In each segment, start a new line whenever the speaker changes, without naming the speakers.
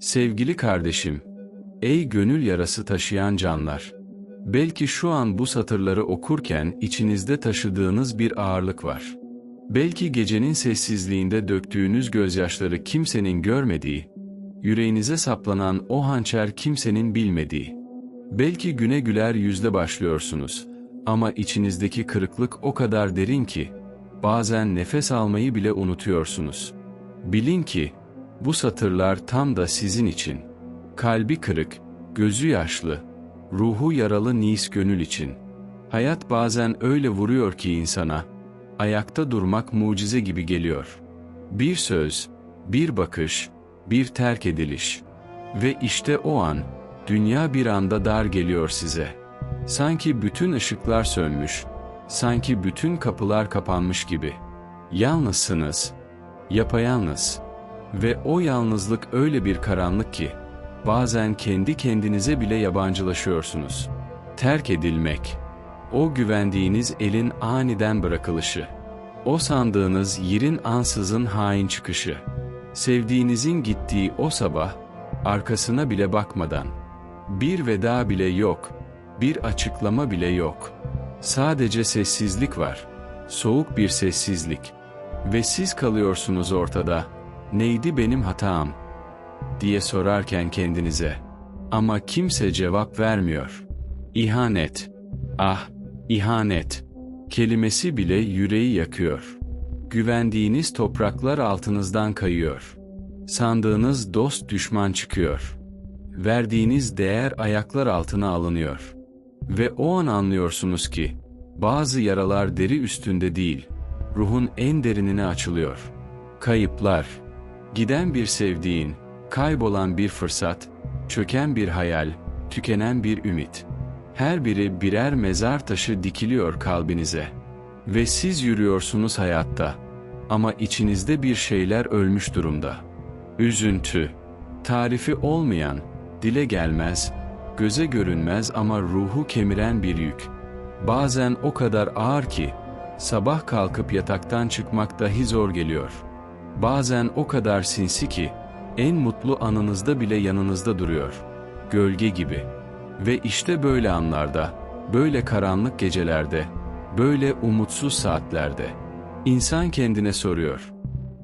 Sevgili kardeşim, ey gönül yarası taşıyan canlar, belki şu an bu satırları okurken içinizde taşıdığınız bir ağırlık var. Belki gecenin sessizliğinde döktüğünüz gözyaşları kimsenin görmediği, yüreğinize saplanan o hançer kimsenin bilmediği. Belki güne güler yüzle başlıyorsunuz ama içinizdeki kırıklık o kadar derin ki, bazen nefes almayı bile unutuyorsunuz. Bilin ki, bu satırlar tam da sizin için. Kalbi kırık, gözü yaşlı, ruhu yaralı nis gönül için. Hayat bazen öyle vuruyor ki insana, ayakta durmak mucize gibi geliyor. Bir söz, bir bakış, bir terk ediliş. Ve işte o an, dünya bir anda dar geliyor size. Sanki bütün ışıklar sönmüş, sanki bütün kapılar kapanmış gibi. Yalnızsınız, yapayalnız. Ve o yalnızlık öyle bir karanlık ki, bazen kendi kendinize bile yabancılaşıyorsunuz. Terk edilmek, o güvendiğiniz elin aniden bırakılışı, o sandığınız yerin ansızın hain çıkışı, sevdiğinizin gittiği o sabah, arkasına bile bakmadan, bir veda bile yok, bir açıklama bile yok. Sadece sessizlik var, soğuk bir sessizlik. Ve siz kalıyorsunuz ortada, neydi benim hatam? diye sorarken kendinize. Ama kimse cevap vermiyor. İhanet. Ah, ihanet. Kelimesi bile yüreği yakıyor. Güvendiğiniz topraklar altınızdan kayıyor. Sandığınız dost düşman çıkıyor. Verdiğiniz değer ayaklar altına alınıyor. Ve o an anlıyorsunuz ki, bazı yaralar deri üstünde değil, ruhun en derinine açılıyor. Kayıplar, giden bir sevdiğin, kaybolan bir fırsat, çöken bir hayal, tükenen bir ümit. Her biri birer mezar taşı dikiliyor kalbinize. Ve siz yürüyorsunuz hayatta. Ama içinizde bir şeyler ölmüş durumda. Üzüntü, tarifi olmayan, dile gelmez, göze görünmez ama ruhu kemiren bir yük. Bazen o kadar ağır ki, sabah kalkıp yataktan çıkmak dahi zor geliyor. Bazen o kadar sinsi ki, en mutlu anınızda bile yanınızda duruyor. Gölge gibi. Ve işte böyle anlarda, böyle karanlık gecelerde, böyle umutsuz saatlerde, insan kendine soruyor.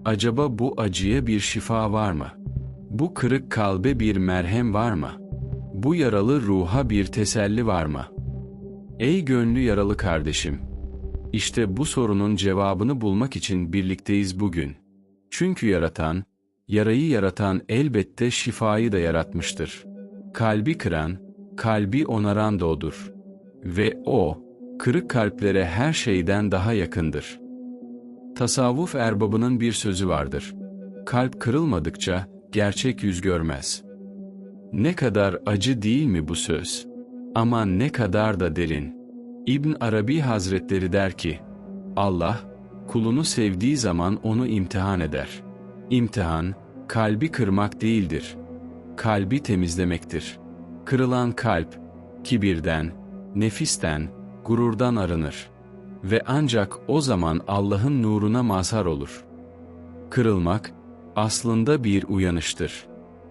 Acaba bu acıya bir şifa var mı? Bu kırık kalbe bir merhem var mı? Bu yaralı ruha bir teselli var mı? Ey gönlü yaralı kardeşim! İşte bu sorunun cevabını bulmak için birlikteyiz bugün. Çünkü yaratan, yarayı yaratan elbette şifayı da yaratmıştır. Kalbi kıran, kalbi onaran da odur. Ve o, kırık kalplere her şeyden daha yakındır. Tasavvuf erbabının bir sözü vardır. Kalp kırılmadıkça gerçek yüz görmez. Ne kadar acı değil mi bu söz? Ama ne kadar da derin. İbn Arabi Hazretleri der ki, Allah, kulunu sevdiği zaman onu imtihan eder. İmtihan, kalbi kırmak değildir. Kalbi temizlemektir. Kırılan kalp, kibirden, nefisten, gururdan arınır. Ve ancak o zaman Allah'ın nuruna mazhar olur. Kırılmak, aslında bir uyanıştır.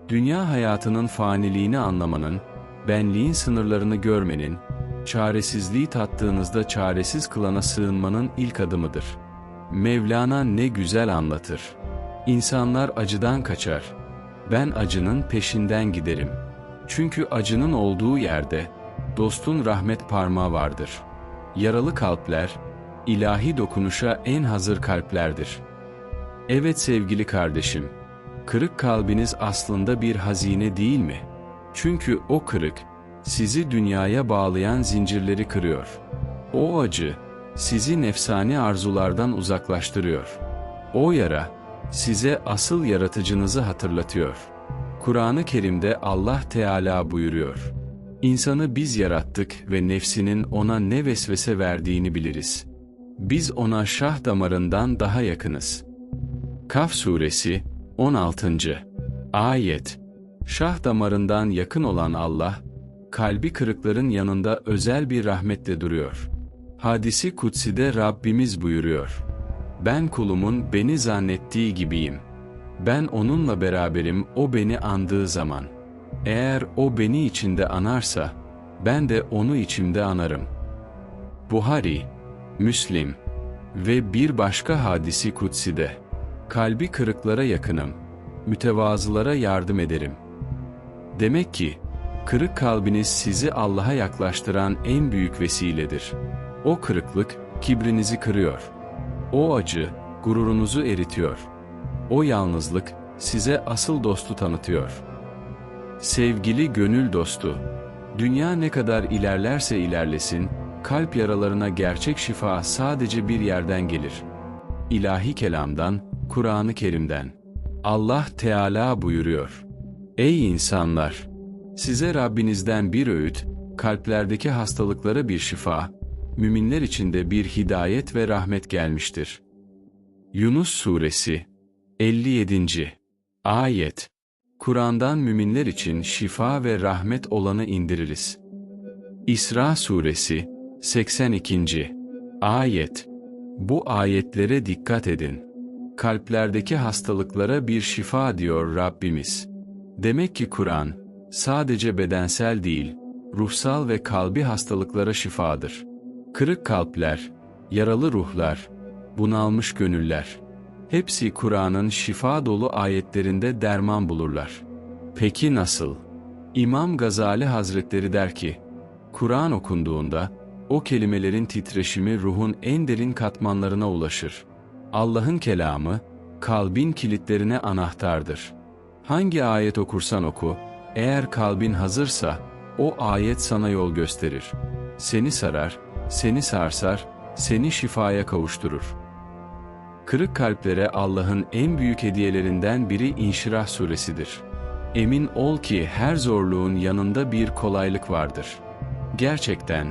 Dünya hayatının faniliğini anlamanın, benliğin sınırlarını görmenin, çaresizliği tattığınızda çaresiz kılana sığınmanın ilk adımıdır. Mevlana ne güzel anlatır. İnsanlar acıdan kaçar. Ben acının peşinden giderim. Çünkü acının olduğu yerde, dostun rahmet parmağı vardır. Yaralı kalpler, ilahi dokunuşa en hazır kalplerdir. Evet sevgili kardeşim, kırık kalbiniz aslında bir hazine değil mi? Çünkü o kırık, sizi dünyaya bağlayan zincirleri kırıyor. O acı, sizi nefsani arzulardan uzaklaştırıyor. O yara, size asıl yaratıcınızı hatırlatıyor. Kur'an-ı Kerim'de Allah Teala buyuruyor. İnsanı biz yarattık ve nefsinin ona ne vesvese verdiğini biliriz. Biz ona şah damarından daha yakınız. Kaf Suresi 16. Ayet Şah damarından yakın olan Allah, kalbi kırıkların yanında özel bir rahmetle duruyor. Hadisi Kutsi'de Rabbimiz buyuruyor. Ben kulumun beni zannettiği gibiyim. Ben onunla beraberim o beni andığı zaman. Eğer o beni içinde anarsa, ben de onu içimde anarım. Buhari, Müslim ve bir başka hadisi kutside, kalbi kırıklara yakınım, mütevazılara yardım ederim. Demek ki, kırık kalbiniz sizi Allah'a yaklaştıran en büyük vesiledir. O kırıklık, kibrinizi kırıyor. O acı, gururunuzu eritiyor. O yalnızlık, size asıl dostu tanıtıyor. Sevgili gönül dostu, dünya ne kadar ilerlerse ilerlesin, kalp yaralarına gerçek şifa sadece bir yerden gelir. İlahi kelamdan, Kur'an-ı Kerim'den. Allah Teala buyuruyor. Ey insanlar! Size Rabbinizden bir öğüt, kalplerdeki hastalıklara bir şifa, müminler içinde bir hidayet ve rahmet gelmiştir. Yunus Suresi 57. Ayet Kur'an'dan müminler için şifa ve rahmet olanı indiririz. İsra Suresi 82. Ayet Bu ayetlere dikkat edin. Kalplerdeki hastalıklara bir şifa diyor Rabbimiz. Demek ki Kur'an, sadece bedensel değil, ruhsal ve kalbi hastalıklara şifadır. Kırık kalpler, yaralı ruhlar, bunalmış gönüller, hepsi Kur'an'ın şifa dolu ayetlerinde derman bulurlar. Peki nasıl? İmam Gazali Hazretleri der ki, Kur'an okunduğunda, o kelimelerin titreşimi ruhun en derin katmanlarına ulaşır. Allah'ın kelamı, kalbin kilitlerine anahtardır. Hangi ayet okursan oku, eğer kalbin hazırsa, o ayet sana yol gösterir. Seni sarar, seni sarsar, seni şifaya kavuşturur. Kırık kalplere Allah'ın en büyük hediyelerinden biri İnşirah suresidir. Emin ol ki her zorluğun yanında bir kolaylık vardır. Gerçekten,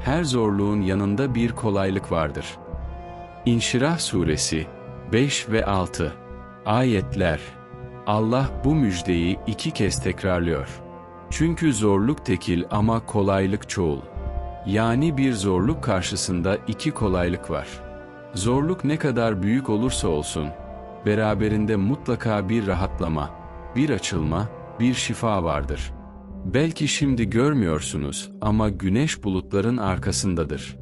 her zorluğun yanında bir kolaylık vardır. İnşirah suresi 5 ve 6 Ayetler Allah bu müjdeyi iki kez tekrarlıyor. Çünkü zorluk tekil ama kolaylık çoğul. Yani bir zorluk karşısında iki kolaylık var. Zorluk ne kadar büyük olursa olsun, beraberinde mutlaka bir rahatlama, bir açılma, bir şifa vardır. Belki şimdi görmüyorsunuz ama güneş bulutların arkasındadır.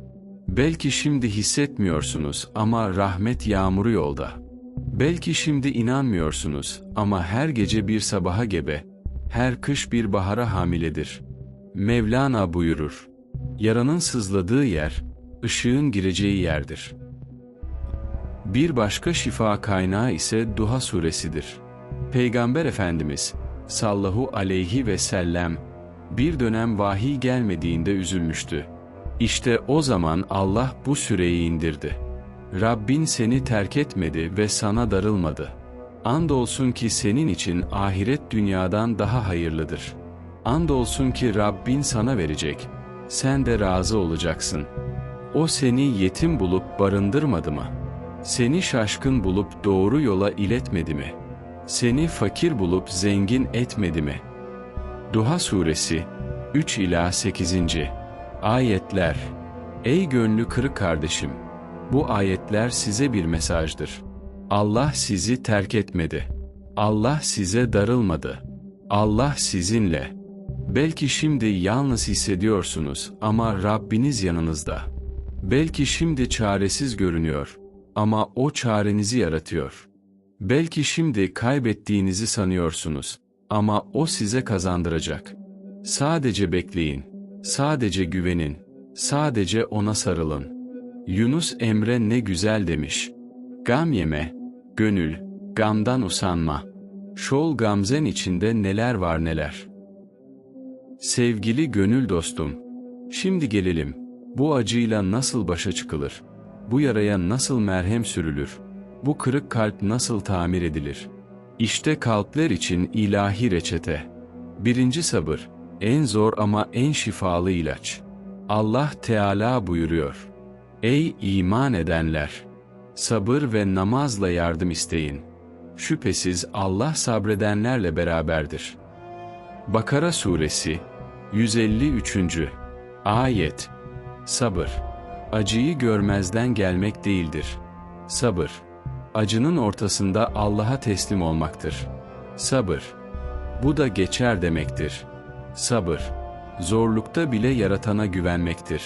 Belki şimdi hissetmiyorsunuz ama rahmet yağmuru yolda. Belki şimdi inanmıyorsunuz ama her gece bir sabaha gebe, her kış bir bahara hamiledir. Mevlana buyurur. Yaranın sızladığı yer, ışığın gireceği yerdir. Bir başka şifa kaynağı ise Duha suresidir. Peygamber Efendimiz sallahu aleyhi ve sellem bir dönem vahiy gelmediğinde üzülmüştü. İşte o zaman Allah bu süreyi indirdi. Rabbin seni terk etmedi ve sana darılmadı. Andolsun ki senin için ahiret dünyadan daha hayırlıdır. Andolsun ki Rabbin sana verecek. Sen de razı olacaksın. O seni yetim bulup barındırmadı mı? Seni şaşkın bulup doğru yola iletmedi mi? Seni fakir bulup zengin etmedi mi? Duha Suresi 3 ila 8. Ayetler Ey gönlü kırık kardeşim! Bu ayetler size bir mesajdır. Allah sizi terk etmedi. Allah size darılmadı. Allah sizinle. Belki şimdi yalnız hissediyorsunuz ama Rabbiniz yanınızda. Belki şimdi çaresiz görünüyor ama O çarenizi yaratıyor. Belki şimdi kaybettiğinizi sanıyorsunuz ama O size kazandıracak. Sadece bekleyin, sadece güvenin, sadece O'na sarılın. Yunus Emre ne güzel demiş. Gam yeme, gönül, gamdan usanma. Şol gamzen içinde neler var neler. Sevgili gönül dostum, şimdi gelelim, bu acıyla nasıl başa çıkılır? Bu yaraya nasıl merhem sürülür? Bu kırık kalp nasıl tamir edilir? İşte kalpler için ilahi reçete. Birinci sabır, en zor ama en şifalı ilaç. Allah Teala buyuruyor. Ey iman edenler! Sabır ve namazla yardım isteyin. Şüphesiz Allah sabredenlerle beraberdir. Bakara Suresi 153. Ayet Sabır Acıyı görmezden gelmek değildir. Sabır acının ortasında Allah'a teslim olmaktır. Sabır. Bu da geçer demektir. Sabır. Zorlukta bile yaratana güvenmektir.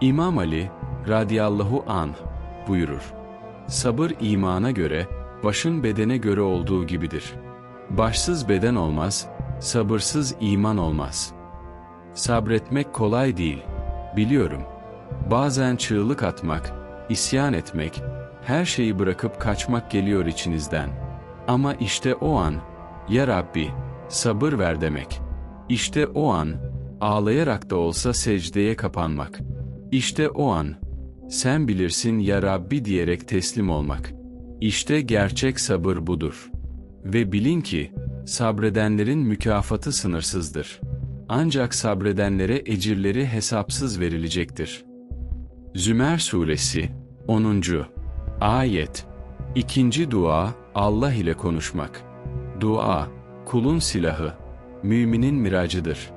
İmam Ali, radiyallahu anh, buyurur. Sabır imana göre, başın bedene göre olduğu gibidir. Başsız beden olmaz, sabırsız iman olmaz. Sabretmek kolay değil, biliyorum. Bazen çığlık atmak, isyan etmek, her şeyi bırakıp kaçmak geliyor içinizden. Ama işte o an, Ya Rabbi, sabır ver demek. İşte o an, ağlayarak da olsa secdeye kapanmak. İşte o an, sen bilirsin ya Rabbi diyerek teslim olmak. İşte gerçek sabır budur. Ve bilin ki, sabredenlerin mükafatı sınırsızdır. Ancak sabredenlere ecirleri hesapsız verilecektir. Zümer Suresi 10. Ayet İkinci dua, Allah ile konuşmak. Dua, kulun silahı, müminin miracıdır.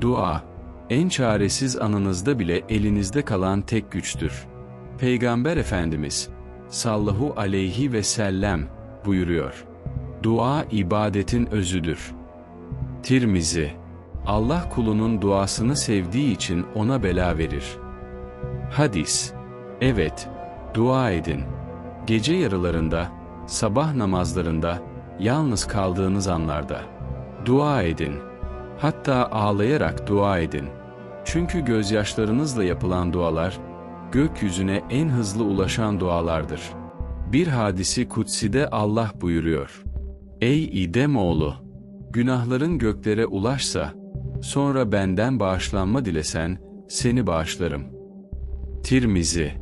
Dua, en çaresiz anınızda bile elinizde kalan tek güçtür. Peygamber Efendimiz, sallahu aleyhi ve sellem, buyuruyor. Dua ibadetin özüdür. Tirmizi, Allah kulunun duasını sevdiği için ona bela verir. Hadis, evet, dua edin. Gece yarılarında, sabah namazlarında, yalnız kaldığınız anlarda. Dua edin. Hatta ağlayarak dua edin. Çünkü gözyaşlarınızla yapılan dualar, gökyüzüne en hızlı ulaşan dualardır. Bir hadisi kutside Allah buyuruyor. Ey İdem oğlu! Günahların göklere ulaşsa, sonra benden bağışlanma dilesen, seni bağışlarım. Tirmizi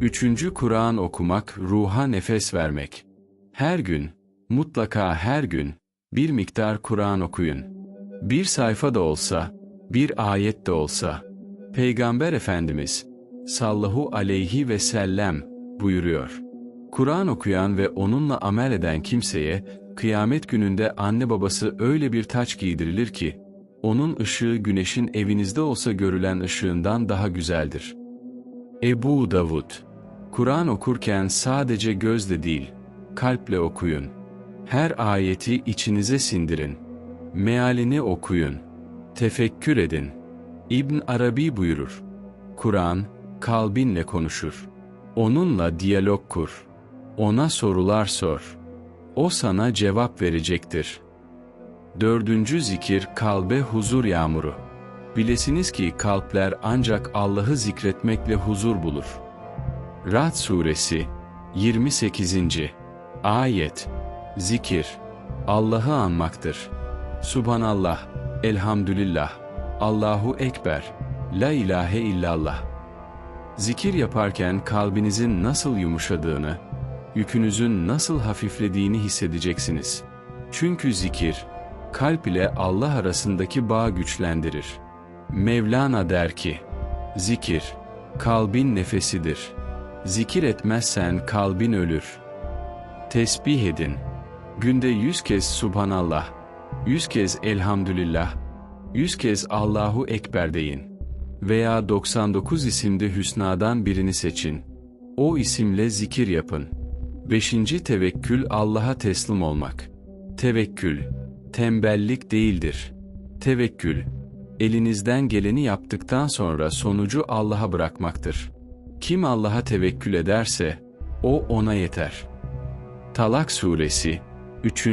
3. Kur'an okumak ruha nefes vermek. Her gün, mutlaka her gün, bir miktar Kur'an okuyun. Bir sayfa da olsa, bir ayet de olsa. Peygamber Efendimiz, sallahu aleyhi ve sellem, buyuruyor. Kur'an okuyan ve onunla amel eden kimseye, kıyamet gününde anne babası öyle bir taç giydirilir ki, onun ışığı güneşin evinizde olsa görülen ışığından daha güzeldir. Ebu Davud Kur'an okurken sadece gözle değil, kalple okuyun. Her ayeti içinize sindirin. Mealini okuyun. Tefekkür edin. İbn Arabi buyurur. Kur'an, kalbinle konuşur. Onunla diyalog kur. Ona sorular sor. O sana cevap verecektir. Dördüncü zikir kalbe huzur yağmuru. Bilesiniz ki kalpler ancak Allah'ı zikretmekle huzur bulur. Ra'd Suresi 28. Ayet Zikir Allah'ı anmaktır. Subhanallah, Elhamdülillah, Allahu Ekber, La ilahe illallah. Zikir yaparken kalbinizin nasıl yumuşadığını, yükünüzün nasıl hafiflediğini hissedeceksiniz. Çünkü zikir, kalp ile Allah arasındaki bağ güçlendirir. Mevlana der ki, Zikir, kalbin nefesidir. Zikir etmezsen kalbin ölür. Tesbih edin. Günde yüz kez Subhanallah, yüz kez Elhamdülillah, yüz kez Allahu Ekber deyin veya 99 isimde hüsnadan birini seçin. O isimle zikir yapın. 5. Tevekkül Allah'a teslim olmak. Tevekkül, tembellik değildir. Tevekkül, elinizden geleni yaptıktan sonra sonucu Allah'a bırakmaktır. Kim Allah'a tevekkül ederse, o ona yeter. Talak Suresi 3.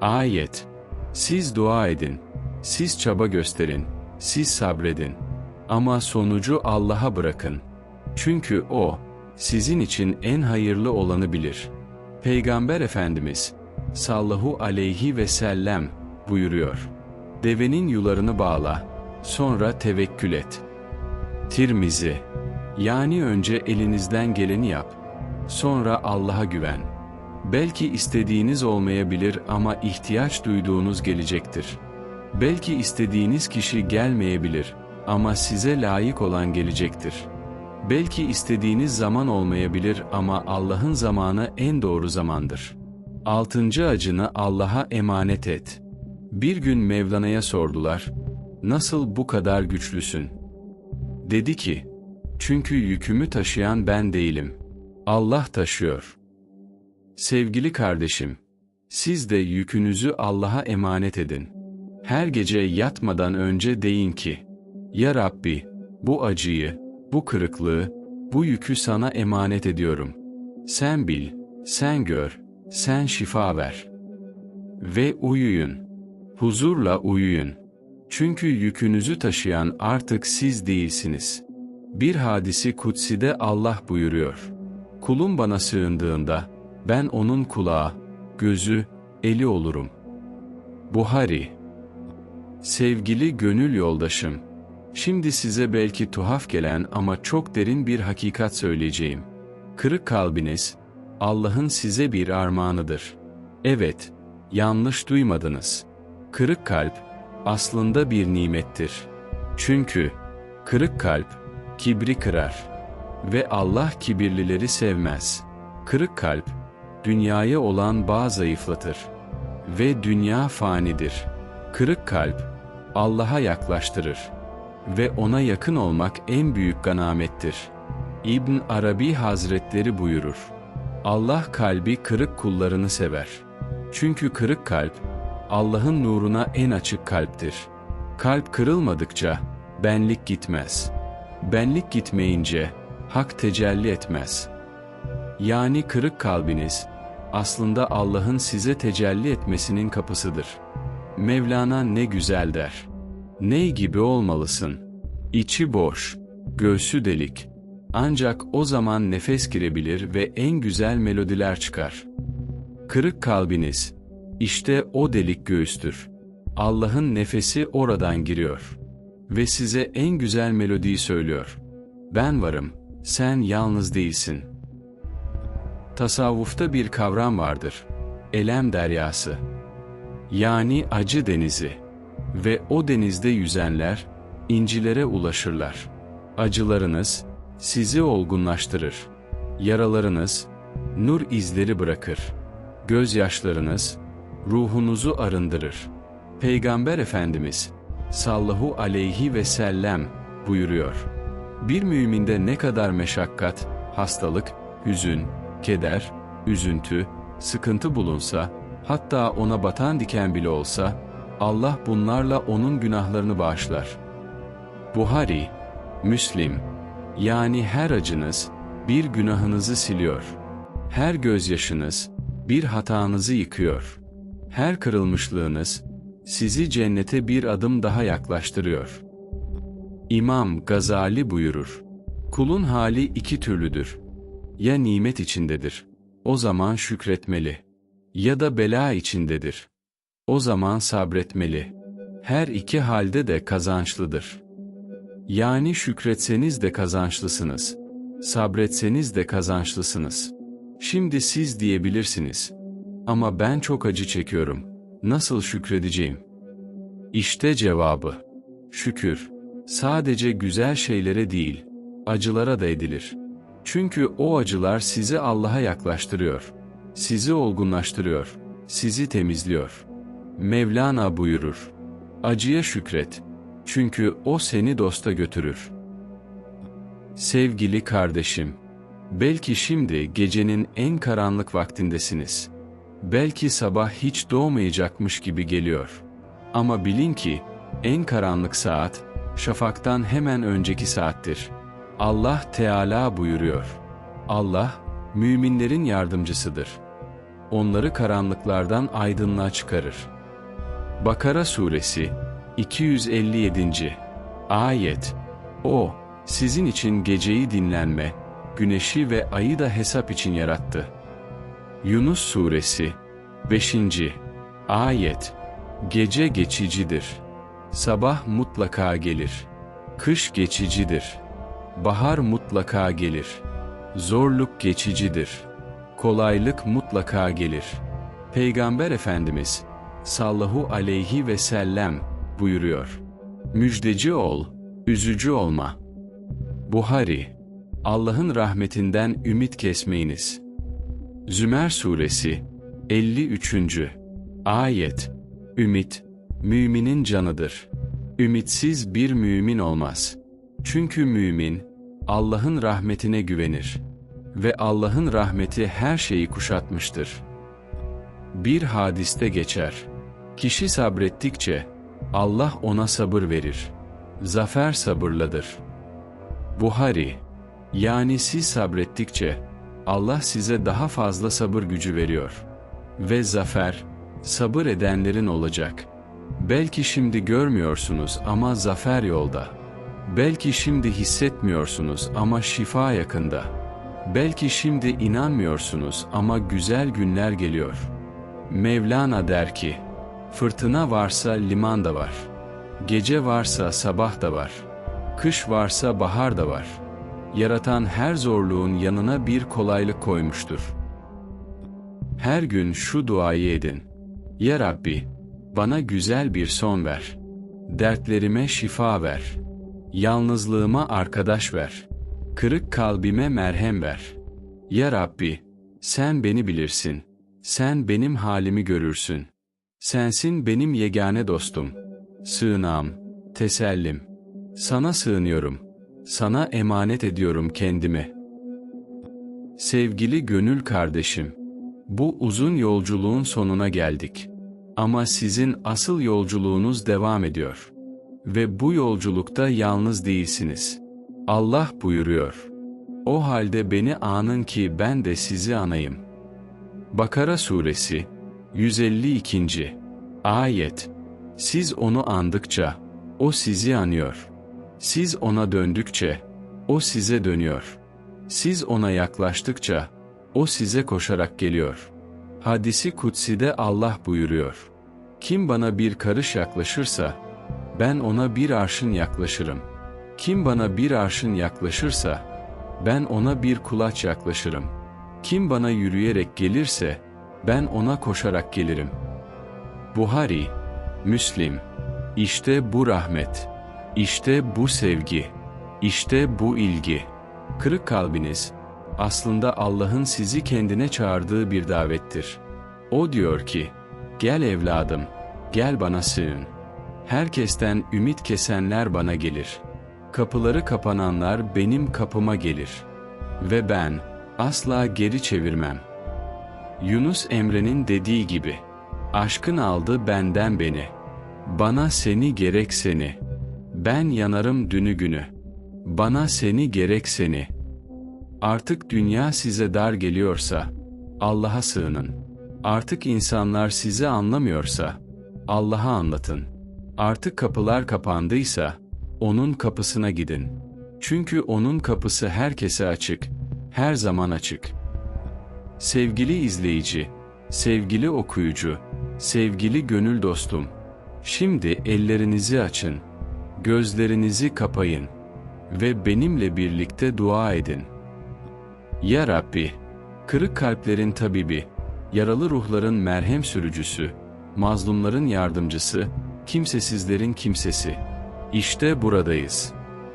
Ayet Siz dua edin, siz çaba gösterin, siz sabredin. Ama sonucu Allah'a bırakın. Çünkü O, sizin için en hayırlı olanı bilir. Peygamber Efendimiz, sallahu aleyhi ve sellem, buyuruyor. Devenin yularını bağla, sonra tevekkül et. Tirmizi, yani önce elinizden geleni yap, sonra Allah'a güven. Belki istediğiniz olmayabilir ama ihtiyaç duyduğunuz gelecektir. Belki istediğiniz kişi gelmeyebilir ama size layık olan gelecektir. Belki istediğiniz zaman olmayabilir ama Allah'ın zamanı en doğru zamandır. Altıncı acını Allah'a emanet et. Bir gün Mevlana'ya sordular, nasıl bu kadar güçlüsün? Dedi ki, çünkü yükümü taşıyan ben değilim. Allah taşıyor. Sevgili kardeşim, siz de yükünüzü Allah'a emanet edin. Her gece yatmadan önce deyin ki, Ya Rabbi, bu acıyı, bu kırıklığı, bu yükü sana emanet ediyorum. Sen bil, sen gör, sen şifa ver. Ve uyuyun. Huzurla uyuyun. Çünkü yükünüzü taşıyan artık siz değilsiniz. Bir hadisi kutside Allah buyuruyor. Kulum bana sığındığında, ben onun kulağı, gözü, eli olurum. Buhari Sevgili gönül yoldaşım, şimdi size belki tuhaf gelen ama çok derin bir hakikat söyleyeceğim. Kırık kalbiniz, Allah'ın size bir armağanıdır. Evet, yanlış duymadınız. Kırık kalp, aslında bir nimettir. Çünkü, kırık kalp, kibri kırar. Ve Allah kibirlileri sevmez. Kırık kalp, dünyaya olan bağ zayıflatır. Ve dünya fanidir. Kırık kalp, Allah'a yaklaştırır. Ve ona yakın olmak en büyük ganamettir. İbn Arabi Hazretleri buyurur. Allah kalbi kırık kullarını sever. Çünkü kırık kalp, Allah'ın nuruna en açık kalptir. Kalp kırılmadıkça, benlik gitmez. Benlik gitmeyince, hak tecelli etmez. Yani kırık kalbiniz, aslında Allah'ın size tecelli etmesinin kapısıdır. Mevlana ne güzel der. Ney gibi olmalısın? İçi boş, göğsü delik. Ancak o zaman nefes girebilir ve en güzel melodiler çıkar. Kırık kalbiniz, işte o delik göğüstür. Allah'ın nefesi oradan giriyor. Ve size en güzel melodiyi söylüyor. Ben varım, sen yalnız değilsin.'' Tasavvufta bir kavram vardır. Elem deryası. Yani acı denizi. Ve o denizde yüzenler, incilere ulaşırlar. Acılarınız, sizi olgunlaştırır. Yaralarınız, nur izleri bırakır. Gözyaşlarınız, ruhunuzu arındırır. Peygamber Efendimiz, sallahu aleyhi ve sellem, buyuruyor. Bir müminde ne kadar meşakkat, hastalık, hüzün, keder, üzüntü, sıkıntı bulunsa, hatta ona batan diken bile olsa, Allah bunlarla onun günahlarını bağışlar. Buhari, Müslim, yani her acınız, bir günahınızı siliyor. Her gözyaşınız, bir hatanızı yıkıyor. Her kırılmışlığınız, sizi cennete bir adım daha yaklaştırıyor. İmam Gazali buyurur, kulun hali iki türlüdür ya nimet içindedir. O zaman şükretmeli. Ya da bela içindedir. O zaman sabretmeli. Her iki halde de kazançlıdır. Yani şükretseniz de kazançlısınız. Sabretseniz de kazançlısınız. Şimdi siz diyebilirsiniz. Ama ben çok acı çekiyorum. Nasıl şükredeceğim? İşte cevabı. Şükür, sadece güzel şeylere değil, acılara da edilir.'' Çünkü o acılar sizi Allah'a yaklaştırıyor. Sizi olgunlaştırıyor. Sizi temizliyor. Mevlana buyurur. Acıya şükret. Çünkü o seni dosta götürür. Sevgili kardeşim, belki şimdi gecenin en karanlık vaktindesiniz. Belki sabah hiç doğmayacakmış gibi geliyor. Ama bilin ki, en karanlık saat, şafaktan hemen önceki saattir.'' Allah Teala buyuruyor. Allah, müminlerin yardımcısıdır. Onları karanlıklardan aydınlığa çıkarır. Bakara Suresi 257. Ayet O, sizin için geceyi dinlenme, güneşi ve ayı da hesap için yarattı. Yunus Suresi 5. Ayet Gece geçicidir. Sabah mutlaka gelir. Kış geçicidir. Bahar mutlaka gelir. Zorluk geçicidir. Kolaylık mutlaka gelir. Peygamber Efendimiz sallahu aleyhi ve sellem buyuruyor. Müjdeci ol, üzücü olma. Buhari Allah'ın rahmetinden ümit kesmeyiniz. Zümer Suresi 53. Ayet Ümit, müminin canıdır. Ümitsiz bir mümin olmaz.'' Çünkü mümin, Allah'ın rahmetine güvenir Ve Allah'ın rahmeti her şeyi kuşatmıştır. Bir hadiste geçer. Kişi sabrettikçe, Allah ona sabır verir. Zafer sabırladır. Buhari, yani siz sabrettikçe, Allah size daha fazla sabır gücü veriyor. Ve zafer, sabır edenlerin olacak. Belki şimdi görmüyorsunuz ama zafer yolda. Belki şimdi hissetmiyorsunuz ama şifa yakında. Belki şimdi inanmıyorsunuz ama güzel günler geliyor. Mevlana der ki, fırtına varsa liman da var. Gece varsa sabah da var. Kış varsa bahar da var. Yaratan her zorluğun yanına bir kolaylık koymuştur. Her gün şu duayı edin. Ya Rabbi, bana güzel bir son ver. Dertlerime şifa ver. Yalnızlığıma arkadaş ver. Kırık kalbime merhem ver. Ya Rabbi, sen beni bilirsin. Sen benim halimi görürsün. Sensin benim yegane dostum. Sığınağım, tesellim. Sana sığınıyorum. Sana emanet ediyorum kendimi. Sevgili gönül kardeşim, bu uzun yolculuğun sonuna geldik. Ama sizin asıl yolculuğunuz devam ediyor. Ve bu yolculukta yalnız değilsiniz. Allah buyuruyor. O halde beni anın ki ben de sizi anayım. Bakara Suresi 152. Ayet Siz onu andıkça, o sizi anıyor. Siz ona döndükçe, o size dönüyor. Siz ona yaklaştıkça, o size koşarak geliyor. Hadisi kutside Allah buyuruyor. Kim bana bir karış yaklaşırsa, ben ona bir arşın yaklaşırım. Kim bana bir arşın yaklaşırsa, ben ona bir kulaç yaklaşırım. Kim bana yürüyerek gelirse, ben ona koşarak gelirim. Buhari, Müslim, işte bu rahmet, işte bu sevgi, işte bu ilgi. Kırık kalbiniz, aslında Allah'ın sizi kendine çağırdığı bir davettir. O diyor ki, gel evladım, gel bana sığın. Herkesten ümit kesenler bana gelir. Kapıları kapananlar benim kapıma gelir. Ve ben, asla geri çevirmem. Yunus Emre'nin dediği gibi, aşkın aldı benden beni. Bana seni gerek seni. Ben yanarım dünü günü. Bana seni gerek seni. Artık dünya size dar geliyorsa, Allah'a sığının. Artık insanlar sizi anlamıyorsa, Allah'a anlatın. Artık kapılar kapandıysa, O'nun kapısına gidin. Çünkü O'nun kapısı herkese açık, her zaman açık. Sevgili izleyici, sevgili okuyucu, sevgili gönül dostum, şimdi ellerinizi açın, gözlerinizi kapayın ve benimle birlikte dua edin. Ya Rabbi, kırık kalplerin tabibi, yaralı ruhların merhem sürücüsü, mazlumların yardımcısı, kimsesizlerin kimsesi. İşte buradayız.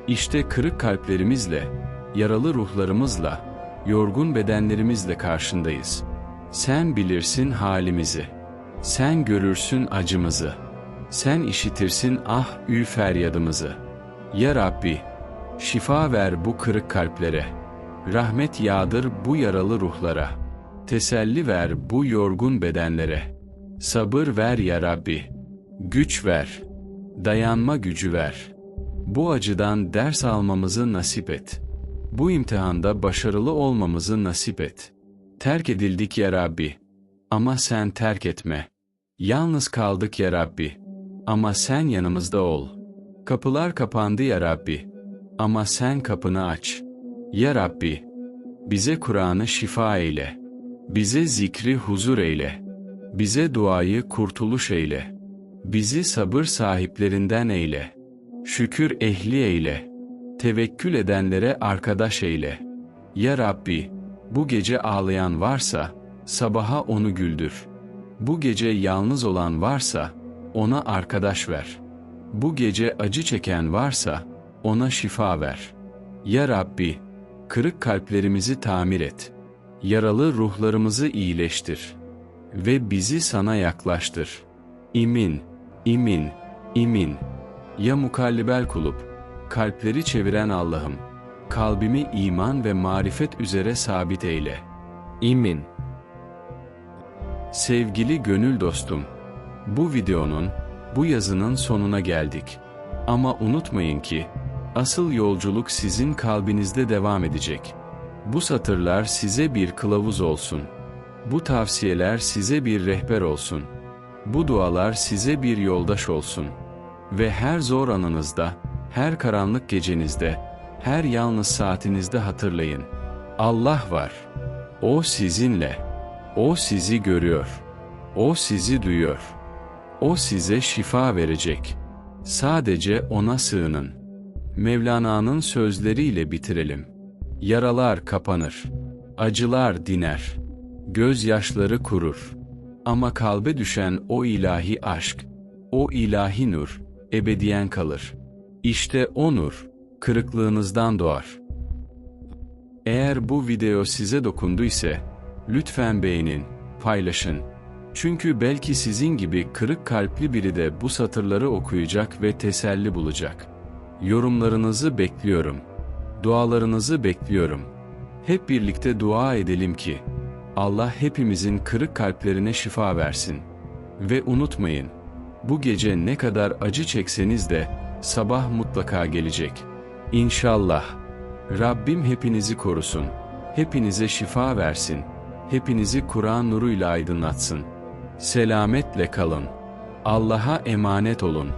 İşte kırık kalplerimizle, yaralı ruhlarımızla, yorgun bedenlerimizle karşındayız. Sen bilirsin halimizi. Sen görürsün acımızı. Sen işitirsin ah ü feryadımızı. Ya Rabbi, şifa ver bu kırık kalplere. Rahmet yağdır bu yaralı ruhlara. Teselli ver bu yorgun bedenlere. Sabır ver ya Rabbi. Güç ver. Dayanma gücü ver. Bu acıdan ders almamızı nasip et. Bu imtihanda başarılı olmamızı nasip et. Terk edildik ya Rabbi. Ama sen terk etme. Yalnız kaldık ya Rabbi. Ama sen yanımızda ol. Kapılar kapandı ya Rabbi. Ama sen kapını aç. Ya Rabbi, bize Kur'an'ı şifa eyle. Bize zikri huzur eyle. Bize duayı kurtuluş eyle. Bizi sabır sahiplerinden eyle. Şükür ehli eyle. Tevekkül edenlere arkadaş eyle. Ya Rabbi, bu gece ağlayan varsa, sabaha onu güldür. Bu gece yalnız olan varsa, ona arkadaş ver. Bu gece acı çeken varsa, ona şifa ver. Ya Rabbi, kırık kalplerimizi tamir et. Yaralı ruhlarımızı iyileştir. Ve bizi sana yaklaştır. İmin, imin, imin. Ya mukallibel kulüp, kalpleri çeviren Allah'ım. kalbimi iman ve marifet üzere sabit eyle.
İmin.
Sevgili gönül dostum, bu videonun, bu yazının sonuna geldik. Ama unutmayın ki, asıl yolculuk sizin kalbinizde devam edecek. Bu satırlar size bir kılavuz olsun. Bu tavsiyeler size bir rehber olsun. Bu dualar size bir yoldaş olsun. Ve her zor anınızda, her karanlık gecenizde, her yalnız saatinizde hatırlayın. Allah var. O sizinle. O sizi görüyor. O sizi duyuyor. O size şifa verecek. Sadece ona sığının. Mevlana'nın sözleriyle bitirelim. Yaralar kapanır. Acılar diner. Gözyaşları kurur. Ama kalbe düşen o ilahi aşk, o ilahi nur, ebediyen kalır. İşte o nur, kırıklığınızdan doğar. Eğer bu video size dokundu ise, lütfen beğenin, paylaşın. Çünkü belki sizin gibi kırık kalpli biri de bu satırları okuyacak ve teselli bulacak. Yorumlarınızı bekliyorum. Dualarınızı bekliyorum. Hep birlikte dua edelim ki, Allah hepimizin kırık kalplerine şifa versin. Ve unutmayın, bu gece ne kadar acı çekseniz de, sabah mutlaka gelecek. İnşallah. Rabbim hepinizi korusun. Hepinize şifa versin. Hepinizi Kur'an nuruyla aydınlatsın. Selametle kalın. Allah'a emanet olun.